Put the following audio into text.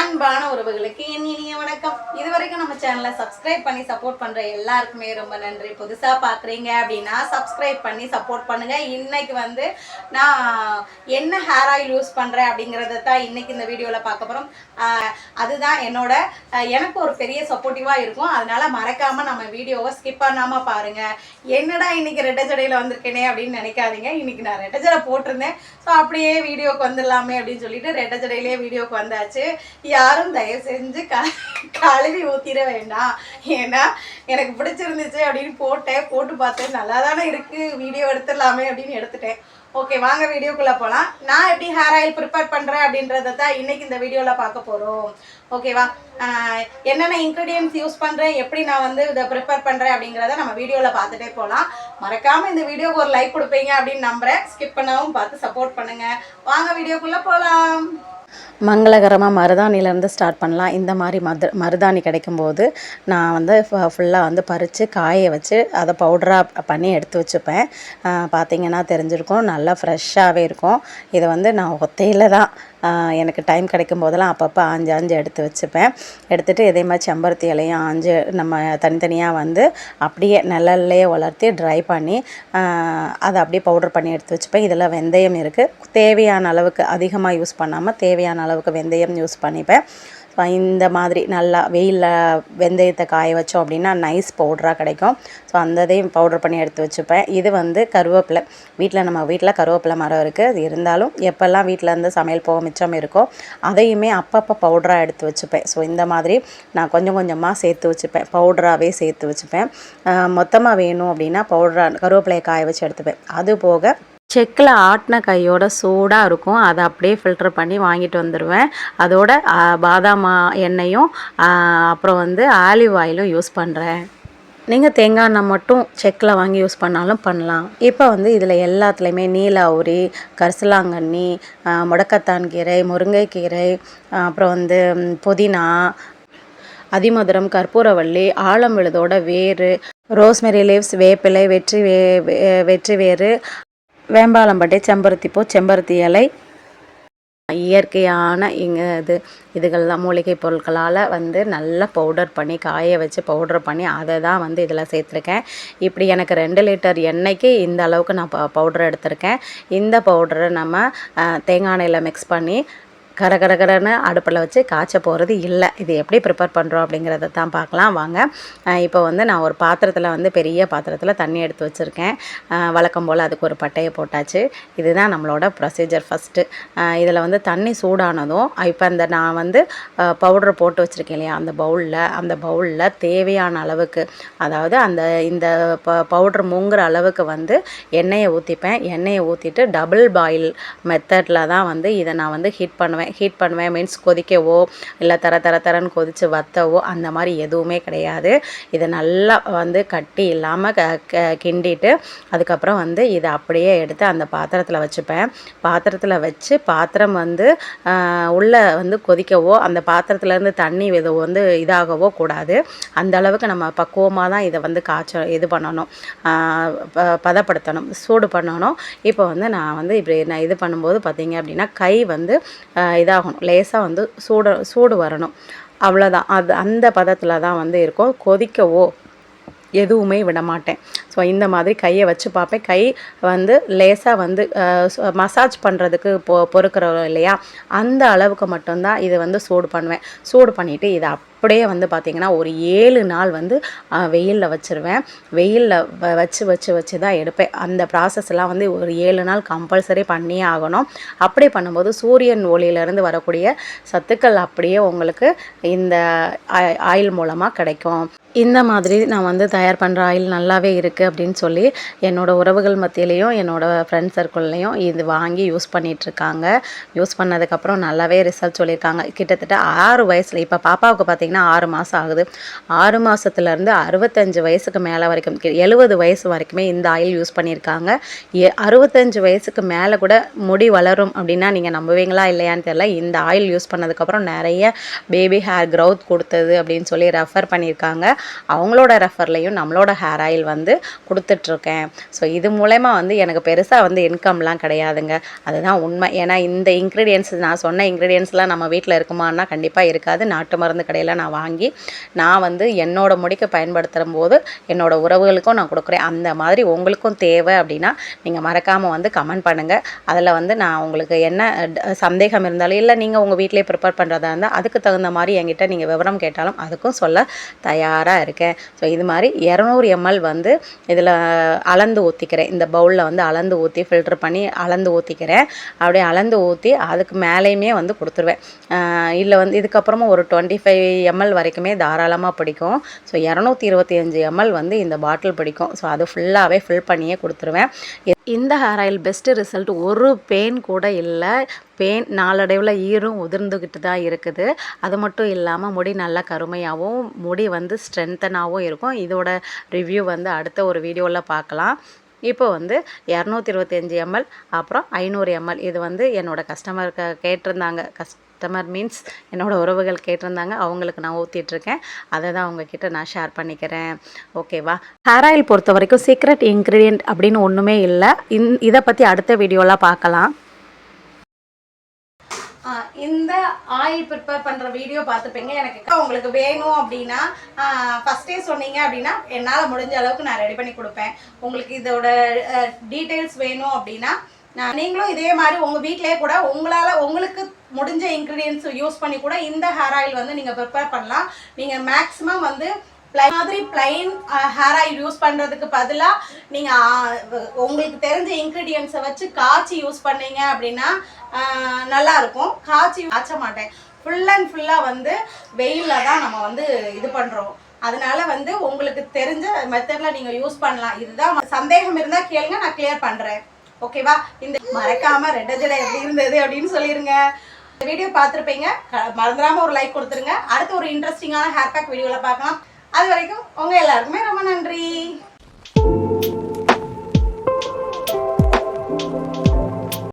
அன்பான உறவுகளுக்கு என் இனிய வணக்கம். இது வரைக்கும் நம்ம சேனலை சப்ஸ்கிரைப் பண்ணி சப்போர்ட் பண்ற எல்லாருக்குமே ரொம்ப நன்றி. புதுசா பாக்குறீங்க அப்படின்னா சப்ஸ்கிரைப் பண்ணி சப்போர்ட் பண்ணுங்க. இன்னைக்கு வந்து நான் என்ன ஹேர் ஆயில் யூஸ் பண்றேன் அப்படிங்கறத தான் இன்னைக்கு இந்த வீடியோல பார்க்க போறோம். அதுதான் என்னோட எனக்கு ஒரு பெரிய சப்போர்ட்டிவா இருக்கும். அதனால மறக்காம நம்ம வீடியோவை ஸ்கிப் பண்ணாம பாருங்க. என்னடா இன்னைக்கு ரெட்ட ஜடையில வந்திருக்கேனே அப்படின்னு நினைக்காதீங்க. இன்னைக்கு நான் ரெட்ட ஜடை போட்டிருந்தேன். ஸோ அப்படியே வீடியோக்கு வந்துடலாமே அப்படின்னு சொல்லிட்டு ரெட்ட ஜடையிலேயே வீடியோக்கு வந்தாச்சு. யாரும் தயவு செஞ்சு க கழுவி ஊத்திட வேண்டாம். ஏன்னா எனக்கு பிடிச்சிருந்துச்சு அப்படின்னு போட்டேன் போட்டு பார்த்தேன். நல்லா தானே இருக்கு. வீடியோ எடுத்துடலாமே அப்படின்னு எடுத்துட்டேன். ஓகே வாங்க வீடியோக்குள்ளே போகலாம் நான் எப்படி ஹேர் ஆயில் ப்ரிப்பேர் பண்ணுறேன் அப்படின்றத தான் இன்னைக்கு இந்த வீடியோவில் பார்க்க போகிறோம் ஓகேவா என்னென்ன இன்க்ரீடியன்ஸ் யூஸ் பண்ணுறேன் எப்படி நான் வந்து இதை ப்ரிப்பேர் பண்ணுறேன் அப்படிங்கிறத நம்ம வீடியோவில் பார்த்துட்டே போகலாம் மறக்காமல் இந்த வீடியோக்கு ஒரு லைக் கொடுப்பீங்க அப்படின்னு நம்புகிறேன் ஸ்கிப் பண்ணவும் பார்த்து சப்போர்ட் பண்ணுங்கள் வாங்க வீடியோக்குள்ளே போகலாம் மங்களகரமாக மருதாணிலேருந்து ஸ்டார்ட் பண்ணலாம். இந்த மாதிரி மது மருதாணி கிடைக்கும்போது நான் வந்து ஃபுல்லாக வந்து பறித்து காய வச்சு அதை பவுடராக பண்ணி எடுத்து வச்சுப்பேன். பார்த்திங்கன்னா பார்த்தீங்கன்னா தெரிஞ்சிருக்கும். நல்லா ஃப்ரெஷ்ஷாகவே இருக்கும். இதை வந்து நான் ஒத்தையில் தான் எனக்கு டைம் கிடைக்கும் போதெல்லாம் அப்பப்போ ஆஞ்சு ஆஞ்சு எடுத்து வச்சுப்பேன். எடுத்துகிட்டு இதே மாதிரி செம்பருத்தி இலையும் ஆஞ்சு நம்ம தனித்தனியாக வந்து அப்படியே நிழல்லையே வளர்த்தி ட்ரை பண்ணி அதை அப்படியே பவுடர் பண்ணி எடுத்து வச்சுப்பேன். இதில் வெந்தயம் இருக்குது தேவையான அளவுக்கு அதிகமாக யூஸ் பண்ணாமல் தேவையான அளவுக்கு வெந்தயம் யூஸ் பண்ணிப்பேன். இந்த மாதிரி நல்லா வெயிலில் வெந்தயத்தை காய வச்சோம் அப்படின்னா நைஸ் பவுடராக கிடைக்கும். ஸோ அந்த இதையும் பவுடர் பண்ணி எடுத்து வச்சுப்பேன். இது வந்து கருவேப்பிலை. வீட்டில் நம்ம வீட்டில் கருவேப்பிலை மரம் இருக்குது அது இருந்தாலும் எப்போல்லாம் வீட்டில் இருந்து சமையல் போக மிச்சம் இருக்கோ அதையுமே அப்பப்போ பவுடராக எடுத்து வச்சுப்பேன். ஸோ இந்த மாதிரி நான் கொஞ்சம் கொஞ்சமாக சேர்த்து வச்சுப்பேன். பவுடராகவே சேர்த்து வச்சுப்பேன். மொத்தமாக வேணும் அப்படின்னா பவுடராக கருவேப்பிலையை காய வச்சு எடுத்துப்பேன். அது போக செக்கில் ஆட்டின கையோட சூடாக இருக்கும். அதை அப்படியே ஃபில்டர் பண்ணி வாங்கிட்டு வந்துடுவேன். அதோட பாதாம் எண்ணெயும் அப்புறம் வந்து ஆலிவ் ஆயிலும் யூஸ் பண்ணுறேன் நீங்கள் தேங்காய் எண்ணெய் மட்டும் செக்கில் வாங்கி யூஸ் பண்ணாலும் பண்ணலாம். இப்போ வந்து இதில் எல்லாத்துலேயுமே நீலாவுரி கரிசலாங்கண்ணி முடக்கத்தான் கீரை முருங்கைக்கீரை அப்புறம் வந்து புதினா அதிமதுரம் கற்பூரவள்ளி ஆலம் விழுதோட வேறு ரோஸ்மெரி லீவ்ஸ் வேப்பிலை வெற்றி வே- வெற்றி வேறு வேம்பாலம்பட்டை செம்பருத்தி பூ செம்பருத்தி இலை இயற்கையான இங்கே இது இதுகள்லாம் மூலிகை பொருட்களால் வந்து நல்லா பவுடர் பண்ணி காய வச்சு பவுடர் பண்ணி அதை தான் வந்து இதில் சேர்த்துருக்கேன். இப்படி எனக்கு ரெண்டு லிட்டர் எண்ணெய்க்கு இந்த அளவுக்கு நான் ப பவுடர் எடுத்திருக்கேன். இந்த பவுடரை நம்ம தேங்காய் எண்ணெயில் மிக்ஸ் பண்ணி கர கரகரன்னு அடுப்பில் வச்சு காய்ச்ச போகிறது இல்லை. இது எப்படி ப்ரிப்பேர் பண்ணுறோம் அப்படிங்கிறத தான் பார்க்கலாம். வாங்க. இப்போ வந்து நான் ஒரு பாத்திரத்தில் வந்து பெரிய பாத்திரத்தில் தண்ணி எடுத்து வச்சுருக்கேன். வழக்கம் போல் அதுக்கு ஒரு பட்டையை போட்டாச்சு. இதுதான் நம்மளோட ப்ரொசீஜர் ஃபஸ்ட்டு இதில் வந்து தண்ணி சூடானதும் இப்போ அந்த நான் வந்து பவுடர் போட்டு வச்சுருக்கேன் இல்லையா அந்த பவுலில் அந்த பவுலில் தேவையான அளவுக்கு அதாவது அந்த இந்த ப பவுட்ரு மூங்குற அளவுக்கு வந்து எண்ணெயை ஊற்றிப்பேன் எண்ணெயை ஊற்றிட்டு டபுள் பாயில் மெத்தடில் தான் வந்து இதை நான் வந்து ஹீட் பண்ணுவேன். ஹீட் பண்ணுவேன் மீன்ஸ் கொதிக்கவோ இல்லை தர தர தரன்னு கொதித்து வத்தவோ அந்த மாதிரி எதுவுமே கிடையாது. இதை நல்லா வந்து கட்டி இல்லாமல் க க கிண்டிட்டு அதுக்கப்புறம் வந்து இதை அப்படியே எடுத்து அந்த பாத்திரத்தில் வச்சுப்பேன். பாத்திரத்தில் வச்சு பாத்திரம் வந்து உள்ளே வந்து கொதிக்கவோ அந்த பாத்திரத்துலேருந்து தண்ணி இது வந்து இதாகவோ கூடாது. அந்த அளவுக்கு நம்ம பக்குவமாக தான் இதை வந்து காய்ச்ச இது பண்ணணும். ப- பதப்படுத்தணும் சூடு பண்ணணும். இப்போ வந்து நான் வந்து இப்படி நான் இது பண்ணும்போது பார்த்தீங்க அப்படின்னா கை வந்து இதாகணும். லேசாக வந்து சூட சூடு வரணும். அவ்வளோதான் அது அந்த பதத்தில் தான் வந்து இருக்கும். கொதிக்கவோ எதுவுமே விட மாட்டேன் ஸோ இந்த மாதிரி கையை வச்சு பார்ப்பேன். கை வந்து லேசாக வந்து மசாஜ் பண்ணுறதுக்கு பொ பொறுக்கிறோம் இல்லையா? அந்த அளவுக்கு மட்டும்தான் இதை வந்து சூடு பண்ணுவேன். சூடு பண்ணிவிட்டு இதை அப்படியே வந்து பார்த்திங்கன்னா ஒரு ஏழு நாள் வந்து வெயிலில் வச்சுருவேன். வெயிலில் வ வச்சு வச்சு வச்சு தான் எடுப்பேன். அந்த ப்ராசஸ்லாம் வந்து ஒரு ஏழு நாள் கம்பல்சரி பண்ணியே ஆகணும். அப்படி பண்ணும்போது சூரியன் ஒளியிலேருந்து வரக்கூடிய சத்துக்கள் அப்படியே உங்களுக்கு இந்த ஆயில் மூலமாக கிடைக்கும். இந்த மாதிரி நான் வந்து தயார் பண்ணுற ஆயில் நல்லாவே இருக்குது அப்படின்னு சொல்லி என்னோட உறவுகள் மத்தியிலையும் என்னோட ஃப்ரெண்ட் சர்க்கிள்லையும் இது வாங்கி யூஸ் பண்ணிகிட்ருக்காங்க யூஸ் பண்ணதுக்கப்புறம் நல்லாவே ரிசல்ட் சொல்லியிருக்காங்க. கிட்டத்தட்ட ஆறு வயசில் இப்போ பாப்பாவுக்கு பார்த்தீங்கன்னா பார்த்திங்கன்னா ஆறு மாதம் ஆகுது. ஆறு மாதத்துலேருந்து அறுபத்தஞ்சு வயசுக்கு மேலே வரைக்கும் எழுபது வயசு வரைக்குமே இந்த ஆயில் யூஸ் பண்ணியிருக்காங்க. அறுபத்தஞ்சு வயசுக்கு மேலே கூட முடி வளரும் அப்படின்னா நீங்கள் நம்புவீங்களா இல்லையான்னு தெரியல. இந்த ஆயில் யூஸ் பண்ணதுக்கப்புறம் நிறைய பேபி ஹேர் க்ரௌத் கொடுத்தது அப்படின்னு சொல்லி ரெஃபர் பண்ணியிருக்காங்க. அவங்களோட ரெஃபர்லையும் நம்மளோட ஹேர் ஆயில் வந்து கொடுத்துட்ருக்கேன். ஸோ இது மூலயமா வந்து எனக்கு பெருசாக வந்து இன்கம்லாம் கிடையாதுங்க. அதுதான் உண்மை. ஏன்னா இந்த இன்க்ரீடியன்ஸ் நான் சொன்ன இன்க்ரீடியன்ஸ்லாம் நம்ம வீட்டில் இருக்குமான்னா கண்டிப்பாக இருக்காது. நாட்டு மருந்து கடையில் நான் வாங்கி நான் வந்து என்னோட முடிக்கு பயன்படுத்துகிற போது என்னோட உறவுகளுக்கும் நான் கொடுக்குறேன். அந்த மாதிரி உங்களுக்கும் தேவை அப்படின்னா நீங்கள் மறக்காமல் வந்து கமெண்ட் பண்ணுங்கள் அதில் வந்து நான் உங்களுக்கு என்ன சந்தேகம் இருந்தாலும் இல்லை நீங்கள் உங்கள் வீட்டிலே ப்ரிப்பேர் பண்ணுறதா இருந்தால் அதுக்கு தகுந்த மாதிரி என்கிட்ட நீங்கள் விவரம் கேட்டாலும் அதுக்கும் சொல்ல தயாராக இருக்கேன். ஸோ இது மாதிரி இரநூறு எம்எல் வந்து இதில் அளந்து ஊற்றிக்கிறேன் இந்த பவுலில் வந்து அளந்து ஊற்றி ஃபில்டர் பண்ணி அளந்து ஊற்றிக்கிறேன் அப்படியே அளந்து ஊற்றி அதுக்கு மேலேயுமே வந்து கொடுத்துருவேன். இல்லை வந்து இதுக்கப்புறமா ஒரு டுவெண்ட்டி ஃபைவ் எம்எல் வரைக்குமே தாராளமாக பிடிக்கும். ஸோ இரநூத்தி இருபத்தி அஞ்சு எம்எல் வந்து இந்த பாட்டில் பிடிக்கும். ஸோ அது ஃபுல்லாகவே ஃபில் பண்ணியே கொடுத்துருவேன். இந்த ஹேர் ஆயில் பெஸ்ட்டு ரிசல்ட் ஒரு பெயின் கூட இல்லை. பெயின் நாளடைவில் ஈரும் உதிர்ந்துக்கிட்டு தான் இருக்குது. அது மட்டும் இல்லாமல் முடி நல்லா கருமையாகவும் முடி வந்து ஸ்ட்ரென்த்தனாகவும் இருக்கும். இதோட ரிவ்யூ வந்து அடுத்த ஒரு வீடியோவில் பார்க்கலாம். இப்போ வந்து இரநூத்தி இருபத்தஞ்சி எம்எல் அப்புறம் ஐநூறு எம்எல். இது வந்து என்னோட கஸ்டமர் கேட்டிருந்தாங்க. கஸ்டமர் மீன்ஸ் என்னோட உறவுகள் கேட்டிருந்தாங்க. அவங்களுக்கு நான் ஊற்றிட்டுருக்கேன் அதை தான் அவங்கக்கிட்ட நான் ஷேர் பண்ணிக்கிறேன். ஓகேவா ஹேர் ஆயில் பொறுத்த வரைக்கும் சீக்ரெட் இன்க்ரீடியன்ட் அப்படின்னு ஒன்றுமே இல்லை. இந் இதை பற்றி அடுத்த வீடியோலாம் பார்க்கலாம். இந்த ஆயில் ப்ரிப்பேர் பண்ணுற வீடியோ பார்த்துப்பீங்க. எனக்கு உங்களுக்கு வேணும் அப்படின்னா ஃபஸ்ட்டே சொன்னீங்க அப்படின்னா என்னால் முடிஞ்ச அளவுக்கு நான் ரெடி பண்ணி கொடுப்பேன். உங்களுக்கு இதோட டீட்டெயில்ஸ் வேணும் அப்படின்னா நான் நீங்களும் இதே மாதிரி உங்கள் வீட்டிலேயே கூட உங்களால் உங்களுக்கு முடிஞ்ச இன்க்ரீடியன்ஸ் யூஸ் பண்ணி கூட இந்த ஹேர் ஆயில் வந்து நீங்கள் ப்ரிப்பேர் பண்ணலாம். நீங்கள் மேக்ஸிமம் வந்து மாதிரி plain hair uh, oil use பண்ணுறதுக்கு பதிலாக நீங்கள் uh, உங்களுக்கு தெரிஞ்ச இன்க்ரீடியன்ஸை வச்சு காய்ச்சி யூஸ் பண்ணீங்க அப்படின்னா நல்லாயிருக்கும் நல்லா இருக்கும். காய்ச்சி காய்ச்ச மாட்டேன். ஃபுல் அண்ட் ஃபுல்லாக வந்து வெயிலில் தான் நம்ம வந்து இது பண்ணுறோம் அதனால வந்து உங்களுக்கு தெரிஞ்ச மெத்தடில் நீங்கள் யூஸ் பண்ணலாம். இதுதான் சந்தேகம் இருந்தால் கேளுங்க நான் கிளியர் பண்ணுறேன் ஓகேவா இந்த மறக்காம ரெட்ட ஜடை எப்படி இருந்தது அப்படின்னு சொல்லிருங்க. இந்த வீடியோ பார்த்துருப்பீங்க. க- மறந்துடாம ஒரு லைக் கொடுத்துருங்க. அடுத்து ஒரு இன்ட்ரெஸ்டிங்கான ஹேர் பேக் வீடியோவில் பார்க்கலாம். அது வரைக்கும் உங்க எல்லாருக்குமே ரொம்ப நன்றி.